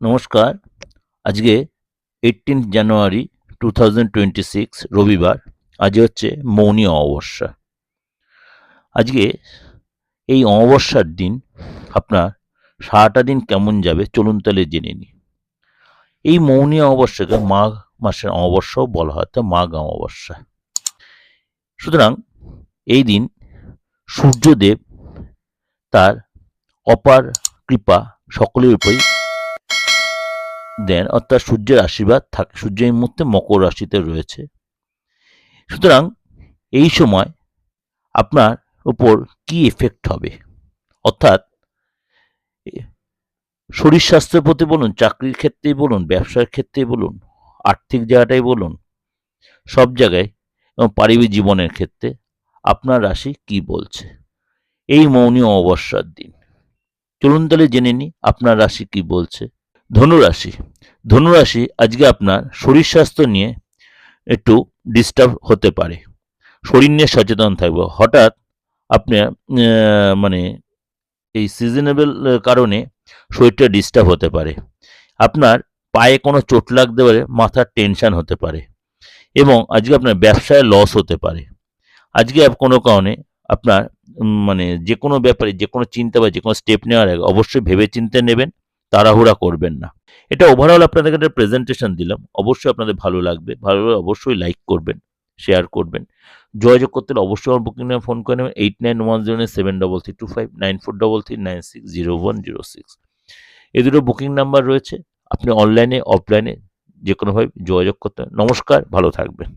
নমস্কার। আজকে এইটিন জানুয়ারি টু রবিবার। আজ হচ্ছে মৌনী অমাবস্যা। আজকে এই অমাবস্যার দিন আপনার সারাটা দিন কেমন যাবে চলুন তাহলে জেনে নিই। এই মৌনী অমাবস্যাকে মাঘ মাসের অমাবস্যাও বলা হয় তা মাঘ অমাবস্যা। সুতরাং এই দিন সূর্যদেব তার অপার কৃপা সকলের উপরেই দেন, অর্থাৎ সূর্যের আশীর্বাদ থাকে সূর্য এই মুহূর্তে মকর রাশিতে রয়েছে। সুতরাং এই সময় আপনার উপর কি এফেক্ট হবে? অর্থাৎ শরীর স্বাস্থ্যের প্রতি বলুন, চাকরির ক্ষেত্রেই বলুন, ব্যবসার ক্ষেত্রেই বলুন, আর্থিক জায়গাটাই বলুন, সব জায়গায় এবং পারিবারিক জীবনের ক্ষেত্রে আপনার রাশি কি বলছে? এই মৌনী অমাবস্যার দিন। চলুন তাহলে জেনে নিই আপনার রাশি কি বলছে। ধনুরাশি। ধনুরাশি আজকে আপনার শরীর স্বাস্থ্য নিয়ে একটু ডিস্টার্ব হতে পারে। শরীর নিয়ে সচেতন থাকবে। হঠাৎ আপনার আহ, মানে এই সিজনেবল কারণে শরীরটা ডিস্টার্ব হতে পারে। আপনার পায়ে কোনো চোট লাগতে পারে মাথার টেনশন হতে পারে এবং আজকে আপনার ব্যবসায় লস হতে পারে। আজকে কোনো কারণে আপনার মানে যে কোনো ব্যাপারে যে কোনো চিন্তা বা যে কোনো স্টেপ নেওয়ার আগে অবশ্যই ভেবে চিন্তে নেবেন। তাড়াহুড়া করবেন না। এটা ওভারঅল আপনাদেরকে একটা প্রেজেন্টেশন দিলাম। অবশ্যই আপনাদের ভালো লাগবে। ভালো অবশ্যই লাইক করবেন শেয়ার করবেন। যোগাযোগ করতে হলে অবশ্যই আমার বুকিং নামে ফোন করে নেবেন। Eight nine one zero nine seven double three two five nine four double three nine six zero one zero six এই দুটো বুকিং নাম্বার রয়েছে। আপনি অনলাইনে অফলাইনে যে কোনোভাবে যোগাযোগ করতে নমস্কার, ভালো থাকবেন।